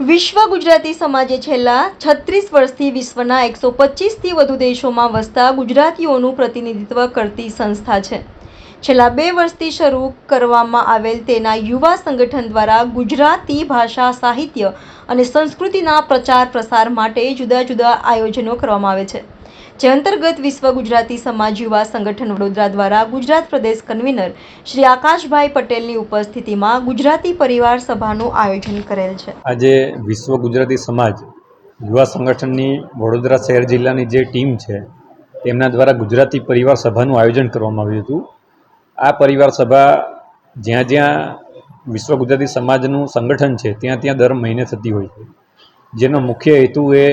વિશ્વ ગુજરાતી સમાજે છેલ્લા છત્રીસ વર્ષથી વિશ્વના એકસો પચીસથી વધુ દેશોમાં વસતા ગુજરાતીઓનું પ્રતિનિધિત્વ કરતી સંસ્થા છે. છેલ્લા બે વર્ષથી શરૂ કરવામાં આવેલ તેના યુવા સંગઠન દ્વારા ગુજરાતી ભાષા, સાહિત્ય અને સંસ્કૃતિના પ્રચાર પ્રસાર માટે જુદા જુદા આયોજનો કરવામાં આવે છે. જે અંતર્ગત વિશ્વ ગુજરાતી સમાજ યુવા સંગઠન વડોદરા દ્વારા ગુજરાત પ્રદેશ કન્વીનર શ્રી આકાશભાઈ પટેલની ઉપસ્થિતિમાં ગુજરાતી પરિવાર સભાનું આયોજન કરેલ છે. આજે વિશ્વ ગુજરાતી સમાજ યુવા સંગઠનની વડોદરા શહેર જિલ્લાની જે ટીમ છે, તેમના દ્વારા ગુજરાતી પરિવાર સભાનું આયોજન કરવામાં આવ્યું હતું. આ પરિવાર સભા જ્યાં જ્યાં વિશ્વ ગુજરાતી સમાજનું સંગઠન છે, ત્યાં ત્યાં દર મહિને થતી હોય છે. જેનો મુખ્ય હેતુ એ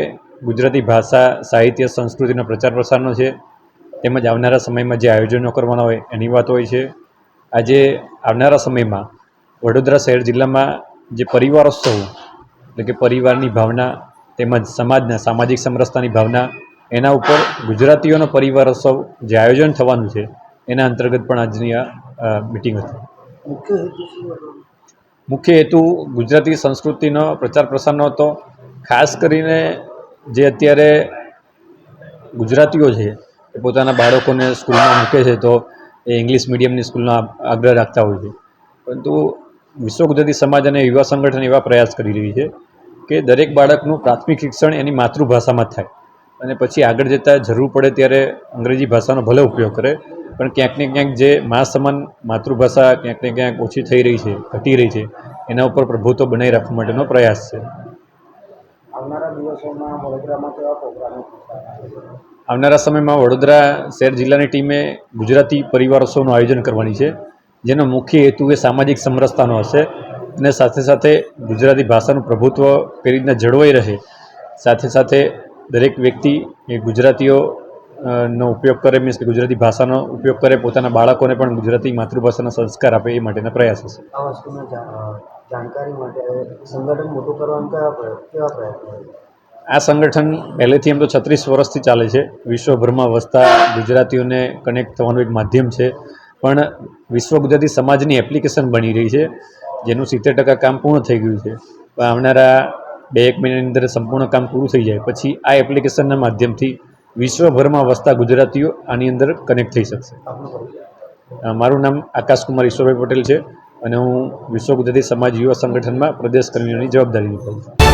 ગુજરાતી ભાષા, સાહિત્ય, સંસ્કૃતિનો પ્રચાર પ્રસારનો છે. તેમજ આવનારા સમયમાં જે આયોજનો કરવાના હોય એની વાત હોય છે. આજે આવનારા સમયમાં વડોદરા શહેર જિલ્લામાં જે પરિવારોત્સવ, એટલે કે પરિવારની ભાવના તેમજ સમાજના સામાજિક સમરસતાની ભાવના, એના ઉપર ગુજરાતીઓનો પરિવારોત્સવ જે આયોજન થવાનું છે એના અંતર્ગત પણ આજની આ મિટિંગ હતી. મુખ્ય હેતુ ગુજરાતી સંસ્કૃતિનો પ્રચાર પ્રસારનો હતો. ખાસ કરીને જે અત્યારે ગુજરાતીઓ છે એ પોતાના બાળકોને સ્કૂલમાં મૂકે છે તો એ ઇંગ્લિશ મીડિયમની સ્કૂલનો આગ્રહ રાખતા હોય છે. પરંતુ વિશ્વ ગુજરાતી સમાજ અને યુવા સંગઠન એવા પ્રયાસ કરી રહી છે કે દરેક બાળકનું પ્રાથમિક શિક્ષણ એની માતૃભાષામાં થાય. અને પછી આગળ જતાં જરૂર પડે ત્યારે અંગ્રેજી ભાષાનો ભલે ઉપયોગ કરે પણ ક્યાંક ને ક્યાંક જે મા સમાન માતૃભાષા ક્યાંક ને ક્યાંક ઓછી થઈ રહી છે ઘટી રહી છે એના ઉપર પ્રભુત્વ બનાવી રાખવા માટેનો પ્રયાસ છે. આવનારા સમયમાં વડોદરા શહેર જિલ્લાની ટીમે ગુજરાતી પરિવારોત્સવનું આયોજન કરવાની છે જેનો મુખ્ય હેતુ એ સામાજિક સમરસતાનો હશે અને સાથે સાથે ગુજરાતી ભાષાનું પ્રભુત્વ કઈ રીતના જળવાઈ રહે સાથે સાથે દરેક વ્યક્તિ એ ગુજરાતીઓ નો ઉપયોગ કરે મીન્સ કે ગુજરાતી ભાષાનો ઉપયોગ કરે પોતાના બાળકોને પણ ગુજરાતી માતૃભાષાના સંસ્કાર આપે એ માટેના પ્રયાસ હશે આ વસ્તુની જાણકારી માટે સંગઠન મોટું કરવાનું કયા કેવા પ્રયત્નો આ સંગઠન પહેલેથી એમ તો છત્રીસ વર્ષથી ચાલે છે. વિશ્વભરમાં વસતા ગુજરાતીઓને કનેક્ટ થવાનું એક માધ્યમ છે. પણ વિશ્વ ગુજરાતી સમાજની એપ્લિકેશન બની રહી છે જેનું સિત્તેર ટકા કામ પૂર્ણ થઈ ગયું છે. આવનારા બે એક મહિનાની અંદર સંપૂર્ણ કામ પૂરું થઈ જાય. પછી આ એપ્લિકેશનના માધ્યમથી વિશ્વભરમાં વસતા ગુજરાતીઓ આની અંદર કનેક્ટ થઈ શકશે. મારું નામ આકાશકુમાર ઈશ્વરભાઈ પટેલ છે અને હું વિશ્વ ગુજરાતી સમાજ યુવા સંગઠનમાં પ્રદેશ કન્વીનરની જવાબદારી નિભાવું છું.